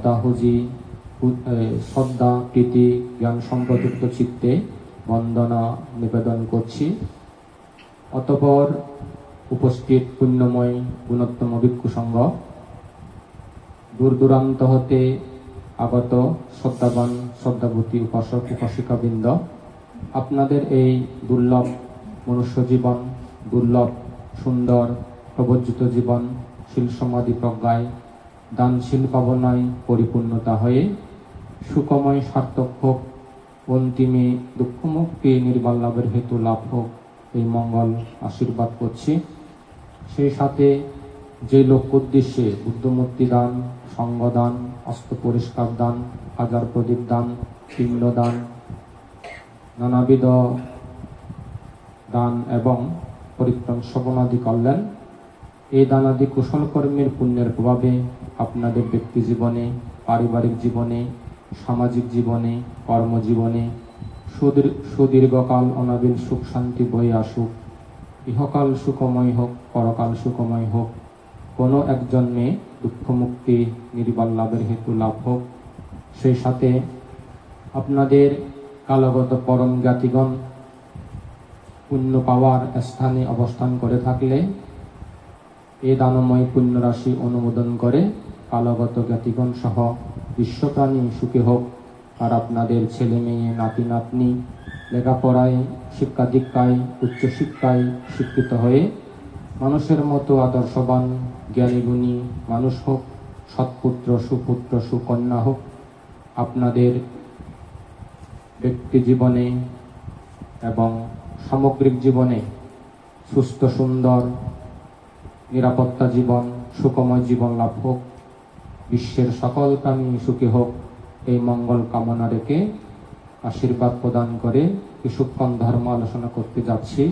শ্রদ্ধা হুজি হু- এ, শ্রদ্ধা প্রীতি জ্ঞান সম্পযুক্ত চিত্তে বন্দনা নিবেদন করছি। অতপর উপস্থিত পুণ্যময় গুণোত্তম ভিক্ষু সংঘ। দূর দূরান্ত হতে আগত শ্রদ্ধাবান শ্রদ্ধাবতী উপাসক উপাসিকাবৃন্দ আপনাদের এই দুর্লভ মনুষ্য জীবন দুর্লভ সুন্দর প্রবজ্জিত জীবন শিল সমাধি প্রজ্ঞায় দানশীল পাবনায় পরিপূর্ণতা হয়ে সুকময় সার্থক হোক, অন্তিমে দুঃখমুক্তি নির্বাল লাভের হেতু লাভ হোক এই মঙ্গল আশীর্বাদ করছি। সেই সাথে যে লক্ষ্য উদ্দেশ্যে বুদ্ধমূর্তি দান সঙ্গ দান অস্ত পরিষ্কার দান, হাজার প্রদীপ দান, পিণ্ড দান, নানাবিধ দান এবং পরিত্রাণ শ্রবণাদি করলেন। এই দানাদি কুশল কর্মের পুণ্যের প্রভাবে আপনাদের ব্যক্তি জীবনে, পারিবারিক জীবনে, সামাজিক জীবনে, কর্মজীবনে, সুদীর- সুদীর্ঘকাল অনাবিল সুখ শান্তি বয়ে আসুক। ইহকাল সুখময় হোক, পরকাল সুখময় হোক। কোনো এক জন্মে দুঃখমুক্তি নির্বাল লাভের হেতু লাভ হোক। সেই সাথে আপনাদের কালগত পরম জ্ঞাতিগণ পুণ্য পাওয়ার স্থানে অবস্থান করে থাকলে এ দানময় পুণ্যরাশি অনুমোদন করে কালগত জ্ঞাতিগণ সহ বিশ্বপ্রাণী সুখী হোক। আর আপনাদের ছেলে মেয়ে, নাতি, নাতনি লেখাপড়ায় শিক্ষা দীক্ষায় উচ্চশিক্ষায় শিক্ষিত হয়ে মানুষের মতো আদর্শবান, জ্ঞানীগুণী মানুষ হোক, সৎপুত্র, সুপুত্র, সুকন্যা হোক, আপনাদের ব্যক্তি জীবনে এবং সামগ্রিক জীবনে সুস্থ, সুন্দর নিরাপত্তা জীবন, সুখময় জীবন লাভ হোক। বিশ্বের সকল প্রাণী সুখী হোক। এই মঙ্গল কামনা রেখে আশীর্বাদ প্রদান করে কিছুক্ষণ ধর্ম আলোচনা করতে যাচ্ছি।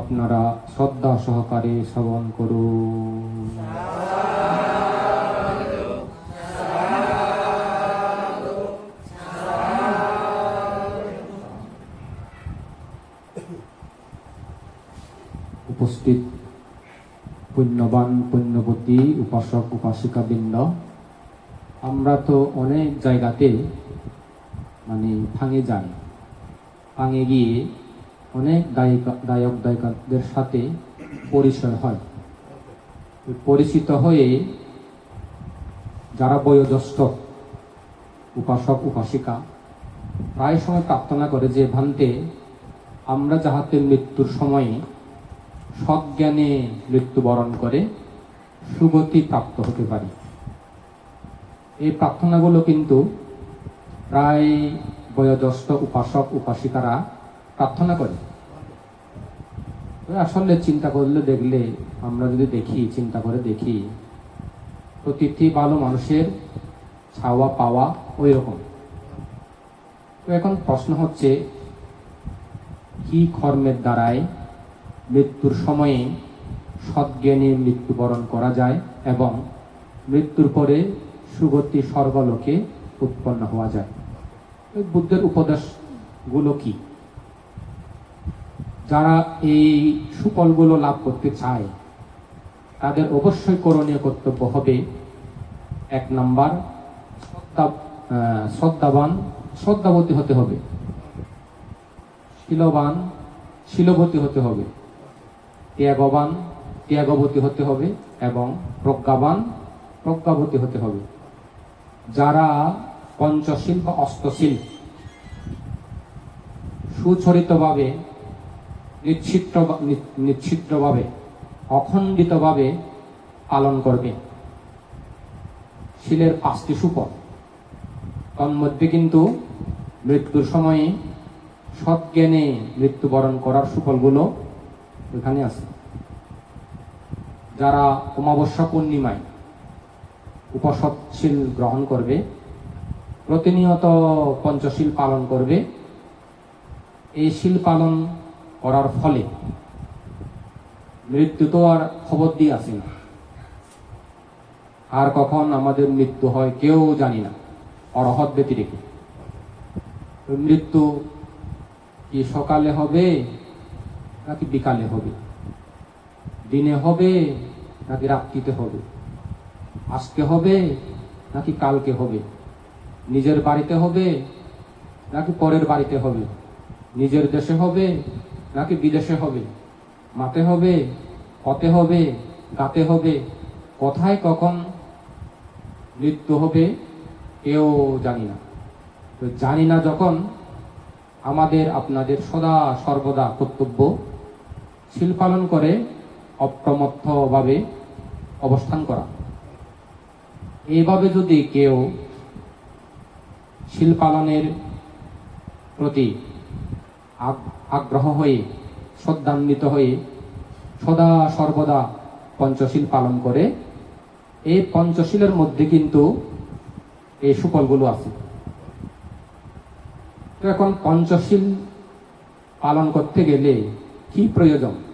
আপনারা শ্রদ্ধা সহকারে শ্রবণ করুন। উপস্থিত পুণ্যবান, পুণ্যবতী, উপাসক উপাসিকাবৃন্দ আমরা তো অনেক জায়গাতে মানে ফাঙে যাই। ফাঙে গিয়ে অনেক দায়িকা দায়ক দায়িকাদের সাথে পরিচয় হয়। পরিচিত হয়ে যারা বয়োজ্যেষ্ঠ, উপাসক, উপাসিকা, প্রায় সময় প্রার্থনা করে যে, ভান্তে, আমরা যাহাতে মৃত্যুর সময়ে সজ্ঞানে মৃত্যুবরণ করে সুগতি প্রাপ্ত হতে পারি। এই প্রার্থনাগুলো কিন্তু প্রায় বয়োজ্যেষ্ঠ উপাসক, উপাসিকারা প্রার্থনা করে। আসলে চিন্তা করলে দেখলে, আমরা যদি দেখি, চিন্তা করে দেখি, প্রতিটি ভালো মানুষের ছাওয়া পাওয়া ওই রকম তো এখন প্রশ্ন হচ্ছে, কি কর্মের দ্বারায় মৃত্যুর সময়ে সজ্ঞানে মৃত্যুবরণ করা যায় এবং মৃত্যুর পরে সুগতি স্বর্গলোকে উৎপন্ন হওয়া যায়। বুদ্ধের উপদেশগুলো কি? যারা এই সুফলগুলো লাভ করতে চায়, তাদের অবশ্যই করণীয় কর্তব্য হবে, এক নাম্বার শ্রদ্ধাবান, শ্রদ্ধাবতী হতে হবে। শিলবান, শিলবতী হতে হবে। ত্যাগবান ত্যাগবতী হতে হবে এবং প্রজ্ঞাবান, প্রজ্ঞাবতী হতে হবে। যারা পঞ্চশীল বা অষ্টশীল সুচরিতভাবে নিশ্চিত্র নিশ্চিত্রভাবে অখণ্ডিতভাবে পালন করবে। শিলের পাঁচটি সুপথ। তন্মধ্যে কিন্তু মৃত্যুর সময়ে সজ্ঞানে মৃত্যুবরণ করার সুফলগুলো এখানে আছে। যারা অমাবস্যা পূর্ণিমায় উপসৎশীল গ্রহণ করবে, প্রতিনিয়ত পঞ্চশীল পালন করবে। এই শীল পালন করার ফলে মৃত্যু তো আর খবর দিয়ে আসে না। আর কখন আমাদের মৃত্যু হয় কেউ জানি না অরহৎ ব্যতিরেকে মৃত্যু কি সকালে হবে নাকি বিকালে হবে? দিনে হবে, নাকি রাত্রিতে হবে? আজকে হবে, নাকি কালকে হবে? নিজের বাড়িতে হবে, নাকি পরের বাড়িতে হবে? নিজের দেশে হবে, নাকি বিদেশে হবে? মাতে হবে হতে হবে গাতে হবে, কোথায় কখন মৃত্যু হবে, কেউ জানি না। তো জানি না যখন আমাদের আপনাদের সদা সর্বদা কর্তব্য শিল পালন করে অপ্রমত্তভাবে অবস্থান করা। এইভাবে যদি কেউ শিল পালনের প্রতি আগ- আগ্রহ হয়ে, শ্রদ্ধান্বিত হয়ে সদা সর্বদা পঞ্চশীল পালন করে এই পঞ্চশীলের মধ্যে কিন্তু এই সুফলগুলো আছে। এখন পঞ্চশীল পালন করতে গেলে কি প্রয়োজন?